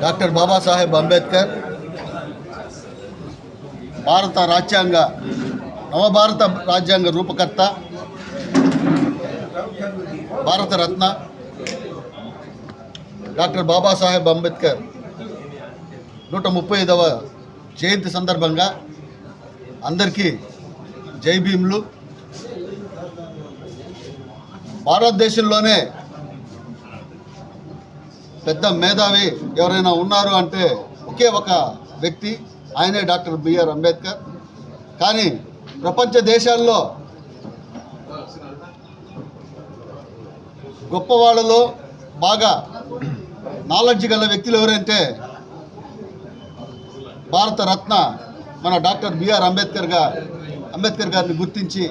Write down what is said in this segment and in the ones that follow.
Doctor Babasaheb Ambedkar భారత రాజ్యాంగ నవభారత రాజ్యాంగ రూపకర్త భారతరత్న డాక్టర్ బాబాసాహెబ్ అంబేద్కర్ నూట ముప్పై ఐదవ జయంతి సందర్భంగా అందరికీ జై భీములు. భారతదేశంలోనే పెద్ద మేధావి ఎవరైనా ఉన్నారు అంటే ఒకే ఒక వ్యక్తి ఆయనే డాక్టర్ బిఆర్ అంబేద్కర్. కానీ ప్రపంచ దేశాల్లో గొప్పవాళ్ళలో బాగా నాలెడ్జ్ గల వ్యక్తులు ఎవరంటే భారత రత్న మన డాక్టర్ బిఆర్ అంబేద్కర్ గారు అంబేద్కర్ గారిని గుర్తించి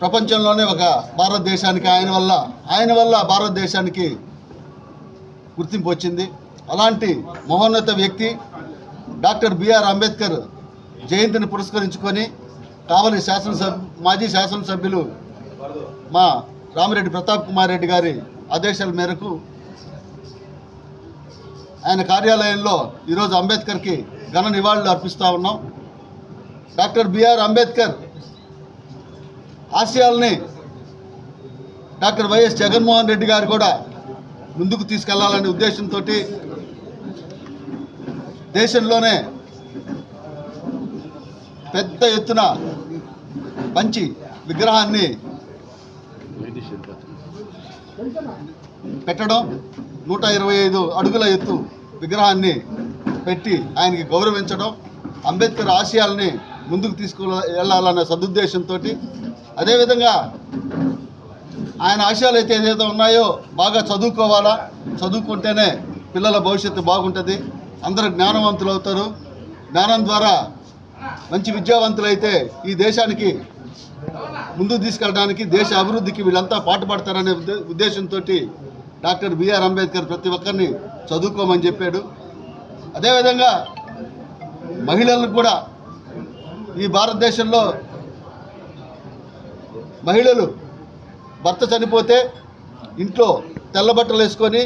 ప్రపంచంలోనే ఒక భారతదేశానికి ఆయన వల్ల ఆయన వల్ల భారతదేశానికి గుర్తింపు వచ్చింది. అలాంటి మహోన్నత వ్యక్తి డాక్టర్ బిఆర్ అంబేద్కర్ జయంతిని పురస్కరించుకొని కావలి శాసనసభ మాజీ శాసనసభ్యులు మా రామిరెడ్డి ప్రతాప్ కుమార్ రెడ్డి గారి ఆదేశాల మేరకు ఆయన కార్యాలయంలో ఈరోజు అంబేద్కర్కి ఘన నివాళులు అర్పిస్తూ ఉన్నాం. డాక్టర్ బిఆర్ అంబేద్కర్ ఆశయాల్ని డాక్టర్ వైఎస్ జగన్మోహన్ రెడ్డి గారు కూడా ముందుకు తీసుకెళ్ళాలనే ఉద్దేశంతో దేశంలోనే పెద్ద ఎత్తున మంచి విగ్రహాన్ని పెట్టడం నూట ఇరవై ఐదు అడుగుల ఎత్తు విగ్రహాన్ని పెట్టి ఆయనకి గౌరవించడం అంబేద్కర్ ఆశయాల్ని ముందుకు తీసుకు వెళ్ళాలనే సదుద్దేశంతో అదేవిధంగా ఆయన ఆశయాలు అయితే ఏదైతే ఉన్నాయో బాగా చదువుకోవాలా చదువుకుంటేనే పిల్లల భవిష్యత్తు బాగుంటుంది. అందరూ జ్ఞానవంతులు అవుతారు. జ్ఞానం ద్వారా మంచి విద్యావంతులైతే ఈ దేశానికి ముందుకు తీసుకెళ్ళడానికి దేశ అభివృద్ధికి వీళ్ళంతా పాటుపడతారనే ఉద్దే- ఉద్దేశంతో డాక్టర్ బిఆర్ అంబేద్కర్ ప్రతి ఒక్కరిని చదువుకోమని చెప్పాడు. అదేవిధంగా మహిళలకు కూడా ఈ భారతదేశంలో మహిళలు భర్త చనిపోతే ఇంట్లో తెల్లబట్టలు వేసుకొని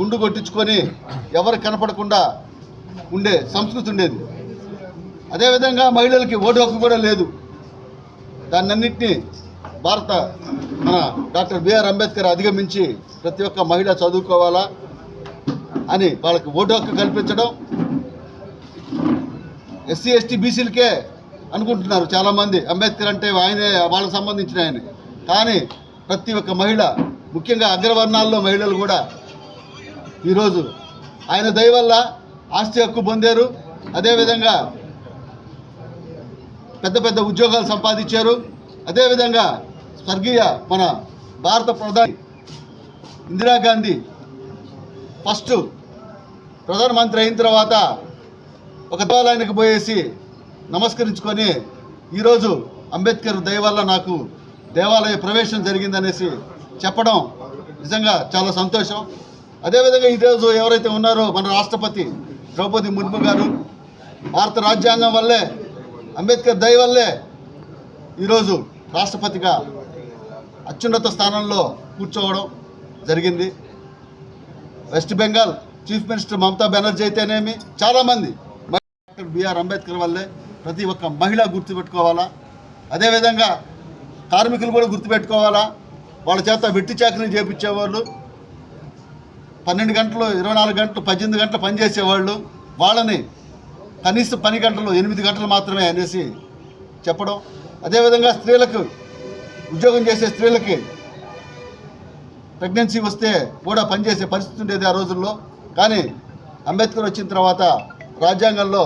గుండు కొట్టించుకొని ఎవరు కనపడకుండా ఉండే సంస్కృతి ఉండేది. అదేవిధంగా మహిళలకి ఓటు హక్కు కూడా లేదు. దాన్నన్నింటినీ భారత మన డాక్టర్ బిఆర్ అంబేద్కర్ అధిగమించి ప్రతి ఒక్క మహిళ చదువుకోవాలా అని వాళ్ళకి ఓటు హక్కు కల్పించడం. ఎస్సీ ఎస్టీ బీసీలకే అనుకుంటున్నారు చాలామంది. అంబేద్కర్ అంటే ఆయనే వాళ్ళకి సంబంధించిన ఆయన. కానీ ప్రతి ఒక్క మహిళ ముఖ్యంగా అగ్రవర్ణాల్లో మహిళలు కూడా ఈరోజు ఆయన దయ వల్ల ఆస్తి హక్కు పొందారు. అదేవిధంగా పెద్ద పెద్ద ఉద్యోగాలు సంపాదించారు. అదేవిధంగా స్వర్గీయ మన భారత ప్రధాని ఇందిరాగాంధీ ఫస్ట్ ప్రధానమంత్రి అయిన తర్వాత ఒక దేవాలయానికి పోయేసి నమస్కరించుకొని ఈరోజు అంబేద్కర్ దయ వల్ల నాకు దేవాలయ ప్రవేశం జరిగిందనేసి చెప్పడం నిజంగా చాలా సంతోషం. అదేవిధంగా ఈరోజు ఎవరైతే ఉన్నారో మన రాష్ట్రపతి ద్రౌపది ముర్ము గారు భారత రాజ్యాంగం వల్లే అంబేద్కర్ దయ వల్లే ఈరోజు రాష్ట్రపతిగా అత్యున్నత స్థానంలో కూర్చోవడం జరిగింది. West Bengal chief minister Mamata Banerjee అయితేనేమి చాలామంది డాక్టర్ బిఆర్ అంబేద్కర్ వల్లే ప్రతి ఒక్క మహిళ గుర్తుపెట్టుకోవాలా? అదేవిధంగా కార్మికులు కూడా గుర్తుపెట్టుకోవాలా? వాళ్ళ చేత వెట్టి చాకరీ చేపించేవాళ్ళు పన్నెండు గంటలు ఇరవై నాలుగు గంటలు పద్దెనిమిది గంటలు పనిచేసేవాళ్ళు వాళ్ళని కనీసం పని గంటలు ఎనిమిది గంటలు మాత్రమే అనేసి చెప్పడం. అదేవిధంగా స్త్రీలకు ఉద్యోగం చేసే స్త్రీలకి ప్రెగ్నెన్సీ వస్తే కూడా పనిచేసే పరిస్థితి ఉండేది ఆ రోజుల్లో. కానీ అంబేద్కర్ వచ్చిన తర్వాత రాజ్యాంగంలో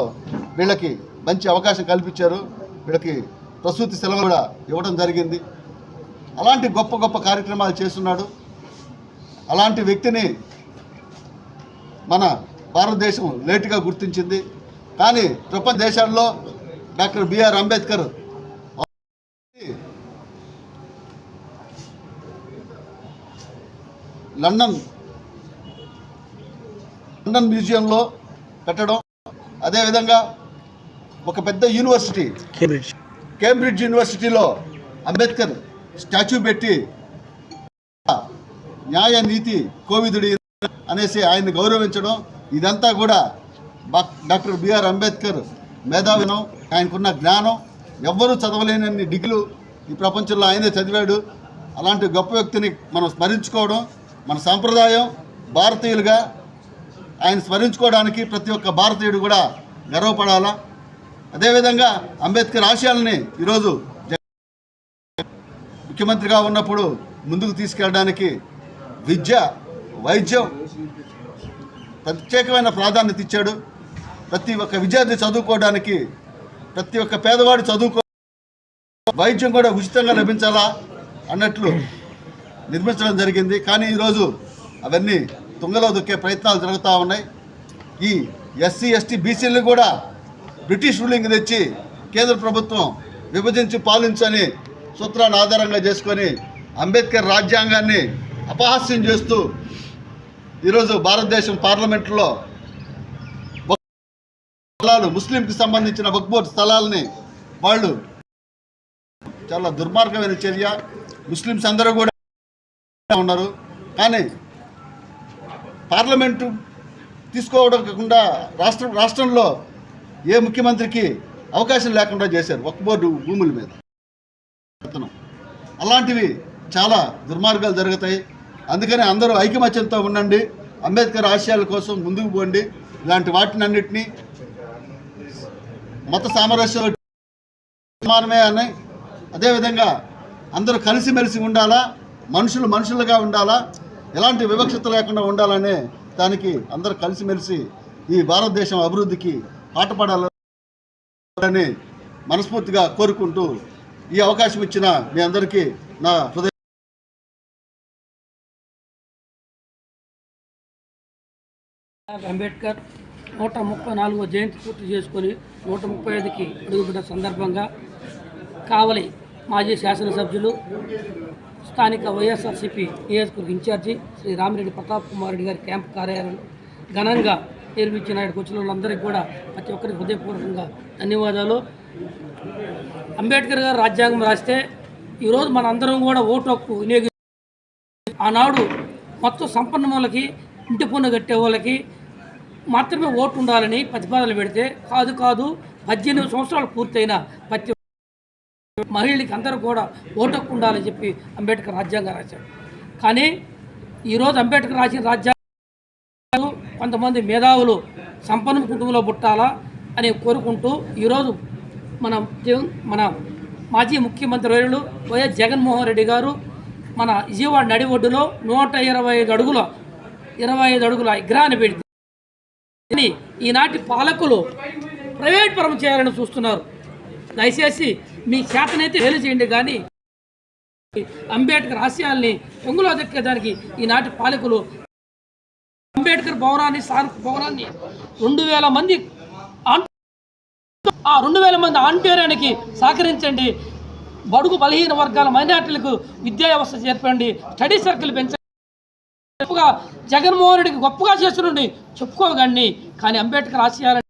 వీళ్ళకి మంచి అవకాశం కల్పించారు. వీళ్ళకి ప్రసూతి సెలవు కూడా ఇవ్వడం జరిగింది. అలాంటి గొప్ప గొప్ప కార్యక్రమాలు చేస్తున్నాడు. అలాంటి వ్యక్తిని మన భారతదేశం లేటుగా గుర్తించింది. కానీ ప్రపంచ దేశాల్లో doctor BR Ambedkar London London మ్యూజియంలో పెట్టడం అదేవిధంగా ఒక పెద్ద యూనివర్సిటీ కేంబ్రిడ్జ్. కేంబ్రిడ్జ్ యూనివర్సిటీలో అంబేద్కర్ స్టాచ్యూ పెట్టి న్యాయ నీతి కోవిదుడి అనేసి ఆయన్ని గౌరవించడం ఇదంతా కూడా డాక్టర్ బిఆర్ అంబేద్కర్ మేధావినం ఆయనకున్న జ్ఞానం ఎవ్వరూ చదవలేనన్ని డిగ్రీలు ఈ ప్రపంచంలో ఆయనే చదివాడు. అలాంటి గొప్ప వ్యక్తిని మనం స్మరించుకోవడం మన సాంప్రదాయం భారతీయులుగా ఆయన స్మరించుకోవడానికి ప్రతి ఒక్క భారతీయుడు కూడా గర్వపడాలా. అదేవిధంగా అంబేద్కర్ ఆశయాలని ఈరోజు ముఖ్యమంత్రిగా ఉన్నప్పుడు ముందుకు తీసుకెళ్ళడానికి విద్య వైద్యం ప్రత్యేకమైన ప్రాధాన్యత ఇచ్చాడు. ప్రతి ఒక్క విద్యార్థి చదువుకోవడానికి ప్రతి ఒక్క పేదవాడు చదువుకో వైద్యం కూడా ఉచితంగా లభించాలా అన్నట్లు నిర్మించడం జరిగింది. కానీ ఈరోజు అవన్నీ తుంగలో దొక్కే ప్రయత్నాలు జరుగుతూ ఉన్నాయి. ఈ ఎస్సీ ఎస్టీ బీసీలను కూడా బ్రిటిష్ రూలింగ్ తెచ్చి కేంద్ర ప్రభుత్వం విభజించి పాలించని సూత్రాన్ని ఆధారంగా చేసుకొని అంబేద్కర్ రాజ్యాంగాన్ని అపహాస్యం చేస్తూ ఈరోజు భారతదేశం పార్లమెంట్లో స్థలాలు ముస్లింకి సంబంధించిన వక్బోర్డ్ స్థలాలని వాళ్ళు చాలా దుర్మార్గమైన చర్య. ముస్లిమ్స్ అందరూ కూడా ఉన్నారు. కానీ పార్లమెంటు తీసుకోవడం కాకుండా రాష్ట్ర రాష్ట్రంలో ఏ ముఖ్యమంత్రికి అవకాశం లేకుండా చేశారు వక్బోర్డు భూముల మీద. అలాంటివి చాలా దుర్మార్గాలు జరుగుతాయి. అందుకని అందరూ ఐకమత్యంతో ఉండండి. అంబేద్కర్ ఆశయాల కోసం ముందుకు పోండి. ఇలాంటి వాటిని అన్నిటినీ మత సామరస్యాలు సమానమే అని. అదేవిధంగా అందరూ కలిసిమెలిసి ఉండాలా మనుషులు మనుషులుగా ఉండాలా ఎలాంటి వివక్షత లేకుండా ఉండాలనే దానికి అందరూ కలిసిమెలిసి ఈ భారతదేశం అభివృద్ధికి పాటపడాలని మనస్ఫూర్తిగా కోరుకుంటూ ఈ అవకాశం ఇచ్చిన మీ అందరికీ నా హృదయ అంబేద్కర్ నూట ముప్పై నాలుగో జయంతి పూర్తి చేసుకొని నూట ముప్పై ఐదుకి అడుగుపెట్టిన సందర్భంగా కావలి మాజీ శాసనసభ్యులు స్థానిక వైఎస్ఆర్సీపీ నియోజకవర్గ ఇన్ఛార్జి శ్రీ రామిరెడ్డి ప్రతాప్ కుమార్ రెడ్డి గారి క్యాంప్ కార్యాలయంలో ఘనంగా నిర్మించిన ఇక్కడికి వచ్చిన వాళ్ళందరికీ కూడా ప్రతి ఒక్కరికి హృదయపూర్వకంగా ధన్యవాదాలు. అంబేద్కర్ గారు రాజ్యాంగం రాస్తే ఈరోజు మనందరం కూడా ఓటు హక్కు వినియోగి ఆనాడు మొత్తం సంపన్నములకి ఇంటి పన్ను కట్టే వాళ్ళకి మాత్రమే ఓటు ఉండాలని ప్రతిపాదనలు పెడితే కాదు కాదు పద్దెనిమిది సంవత్సరాలు పూర్తయిన ప్రతి మహిళలకి అందరూ కూడా ఓటు ఉండాలని చెప్పి అంబేద్కర్ రాజ్యాంగం రాశాడు. కానీ ఈరోజు అంబేద్కర్ రాసిన రాజ్యాంగం కొంతమంది మేధావులు సంపన్న కుటుంబంలో పుట్టాలా అని కోరుకుంటూ ఈరోజు మన మన మాజీ ముఖ్యమంత్రి వర్యులు వైఎస్ జగన్మోహన్ రెడ్డి గారు మన విజయవాడ నడి ఒడ్డులో నూట ఇరవై ఐదు అడుగుల ఇరవై ఐదు అడుగుల విగ్రహాన్ని పెడితే ఈనాటి పాలకులు ప్రైవేట్ పరం చేయాలని చూస్తున్నారు. దయచేసి మీ చేతనైతే వేలు చేయండి కానీ అంబేద్కర్ ఆశయాల్ని పొంగులో దక్కేదానికి ఈనాటి పాలకులు అంబేద్కర్ భవనాన్ని సార్ భవనాన్ని రెండు వేల మంది ఆ రెండు వేల మంది ఆంటేరానికి సహకరించండి. బడుగు బలహీన వర్గాల మైనార్టీలకు విద్యా వ్యవస్థ చేర్పండి. స్టడీ సర్కిల్ పెంచండి గొప్పగా జగన్మోహన్ రెడ్డికి గొప్పగా చేస్తుండండి చెప్పుకోగండి కానీ అంబేద్కర్ ఆశయాలను